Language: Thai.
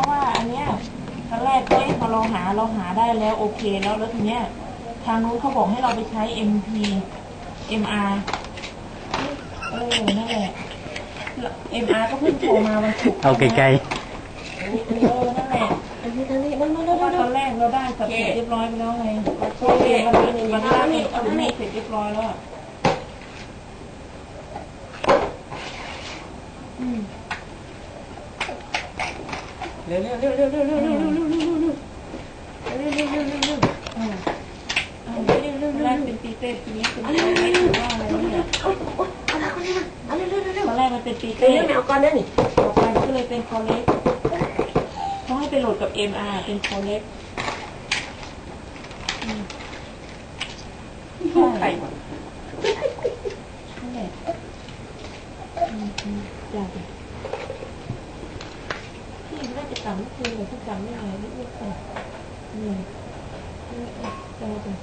ราะว่าอันเนี้ยตอนแรกเฮ้ยพอเราหาเราหาได้แล้วโอเคแล้วแล้วทีเนี้ยทางนู้นเขาบอกให้เราไปใช้ MP MR เออนั่นแหละ MR ก็เพิ่งโทรมาวันศุกร์เอาไกลเออนั่นแหละอันนี้อันนี้มันมันเพมันราะว่ามัตอนนแรกเราได้สับเสร็จเรียบร้อยไปแล้วไงโอเควันนี้วันล่างนี่เอาที่นี่เสร็จเรียบร้อยแล้วอะอืมเร็วเร็วเร็วเร็วเร็วเร็วเร็วเร็วเร็วเร็วเร็วเร็วเร็วเร็วเร็วเร็วเร็วเร็วอ่าแรกเป็นปีเต้ทีนี้เป็นปีเต้หรือว่าอะไรวะเนี่ยเอาเอาละคนนี้มาเอาเร็วเร็วเร็วเร็วตอนแรกมันเป็นปีเร็เต้วเร็วไม่เอาก่อนนะนี่ต่อไปก็เลยเป็นคอเล็กเขาให้ไปโหลดกับ MR เป็นคอเล็กอืมใช่ไข่หมดนั่นและอืมอืมจ้ะจ้ะพี่น่าจะจำไม่คืนเลยพี่จำไม่ไงนิดนิ cắm khi mà cứ cắm như này cũng được rồi nhìn đâu rồi